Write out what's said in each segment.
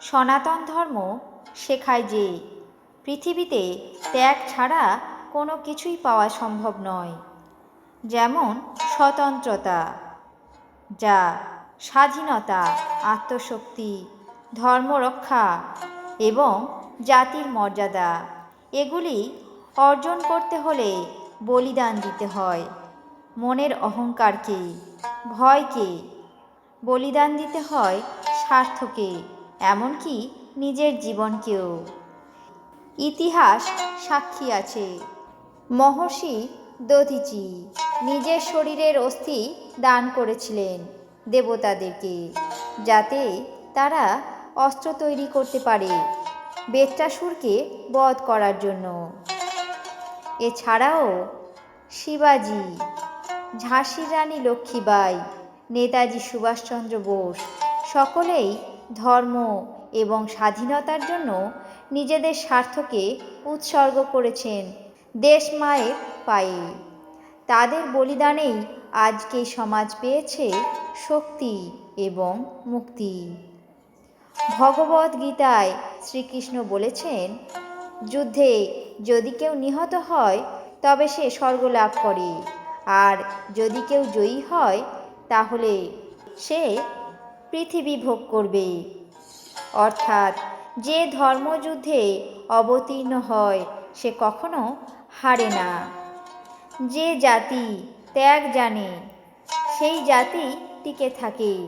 সনাতন ধর্ম শেখায় যে পৃথিবীতে ত্যাগ ছাড়া কোনো কিছুই পাওয়া সম্ভব নয়। যেমন স্বতন্ত্রতা, যা স্বাধীনতা, আত্মশক্তি, ধর্মরক্ষা এবং জাতির মর্যাদা, এগুলি অর্জন করতে হলে বলিদান দিতে হয়। মনের অহংকারকে, ভয়কে, বলিদান দিতে হয় স্বার্থকে। এমনকি নিজের জীবনকেও। ইতিহাস সাক্ষী আছে। মহর্ষি দধিচি নিজের শরীরের অস্থি দান করেছিলেন দেবতাদেরকে, যাতে তারা অস্ত্র তৈরি করতে পারে বেত্রাসুরকে বধ করার জন্য। এছাড়াও শিবাজি, ঝাঁসির রানী লক্ষ্মীবাই, নেতাজি সুভাষচন্দ্র বোস সকলেই ধর্ম এবং স্বাধীনতার জন্য নিজেদের স্বার্থকে উৎসর্গ করেছেন দেশ মায়ের পায়ে। তাদের বলিদানেই আজকে সমাজ পেয়েছে শক্তি এবং মুক্তি। ভগবদ গীতায় শ্রীকৃষ্ণ বলেছেন, যুদ্ধে যদি কেউ নিহত হয়, তবে সে স্বর্গ লাভ করে। আর যদি কেউ জয়ী হয়, তাহলে সে পৃথিবী ভোগ করবে অর্থাৎ যে ধর্মযুদ্ধে অবতীর্ণ হয়, সে কখনো হারে না। যে জাতি ত্যাগ জানে, সেই জাতি টিকে থাকে।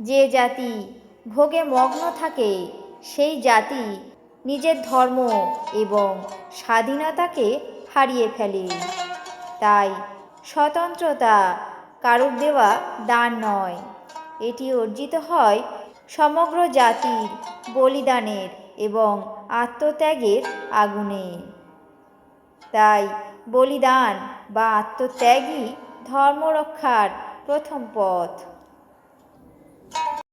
যে জাতি ভোগে মগ্ন থাকে, সেই জাতি নিজের ধর্ম এবং স্বাধীনতাকে হারিয়ে ফেলে। তাই স্বতন্ত্রতা কারুর দেওয়া দান নয়। এটি অর্জিত হয় সমগ্র জাতির বলিদানের এবং আত্মত্যাগের আগুনে। তাই বলিদান বা আত্মত্যাগই ধর্ম রক্ষার প্রথম পথ।